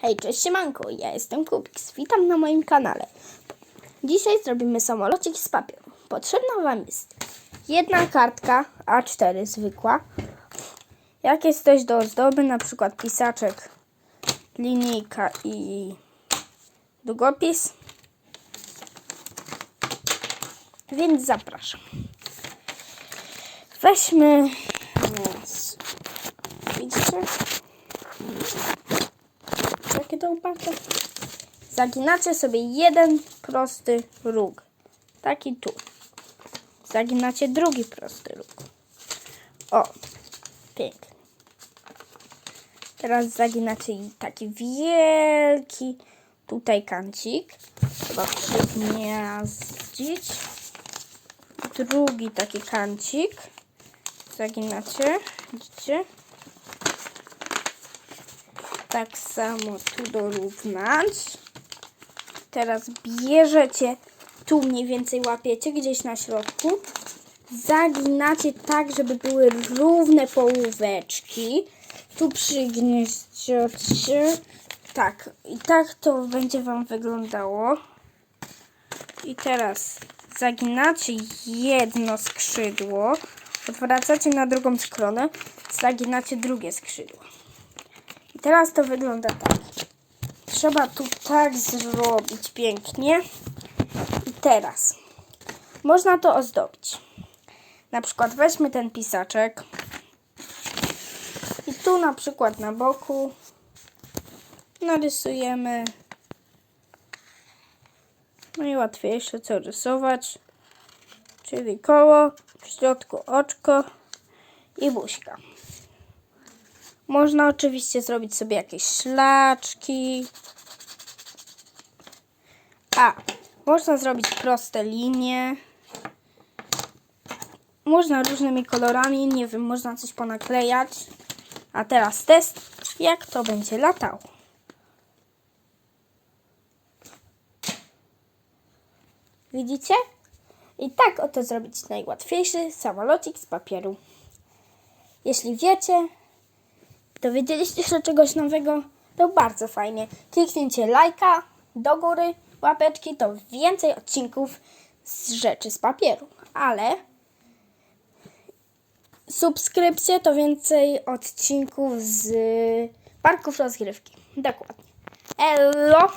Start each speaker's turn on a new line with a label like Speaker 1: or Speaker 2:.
Speaker 1: Hej, cześć siemanko, ja jestem Kubiks, witam na moim kanale. Dzisiaj zrobimy samolocik z papieru. Potrzebna Wam jest jedna kartka A4 zwykła, jakieś coś do ozdoby, na przykład pisaczek, linijka i długopis. Więc zapraszam. Weźmy... Widzicie? Zaginacie sobie jeden prosty róg. Taki tu. Zaginacie drugi prosty róg. O, pięknie. Teraz zaginacie taki wielki tutaj kancik. Trzeba przygniazdzić. Drugi taki kancik. Zaginacie. Widzicie? Tak samo tu dorównać. Teraz bierzecie, tu mniej więcej łapiecie, gdzieś na środku. Zaginacie tak, żeby były równe połóweczki. Tu przygnieździecie. Tak, i tak to będzie Wam wyglądało. I teraz zaginacie jedno skrzydło, odwracacie na drugą stronę, zaginacie drugie skrzydło. I teraz to wygląda tak. Trzeba tu tak zrobić pięknie. I teraz można to ozdobić. Na przykład weźmy ten pisaczek. I tu na przykład na boku narysujemy najłatwiejsze co rysować. Czyli koło, w środku oczko i buźka. Można oczywiście zrobić sobie jakieś szlaczki. A, można zrobić proste linie. Można różnymi kolorami, nie wiem, można coś ponaklejać. A teraz test, jak to będzie latało. Widzicie? I tak oto zrobić najłatwiejszy samolocik z papieru. Jeśli wiecie, dowiedzieliście się czegoś nowego, to bardzo fajnie. Kliknijcie lajka do góry, łapeczki, to więcej odcinków z rzeczy z papieru. Ale subskrypcje to więcej odcinków z parków rozgrywki. Dokładnie. Elo!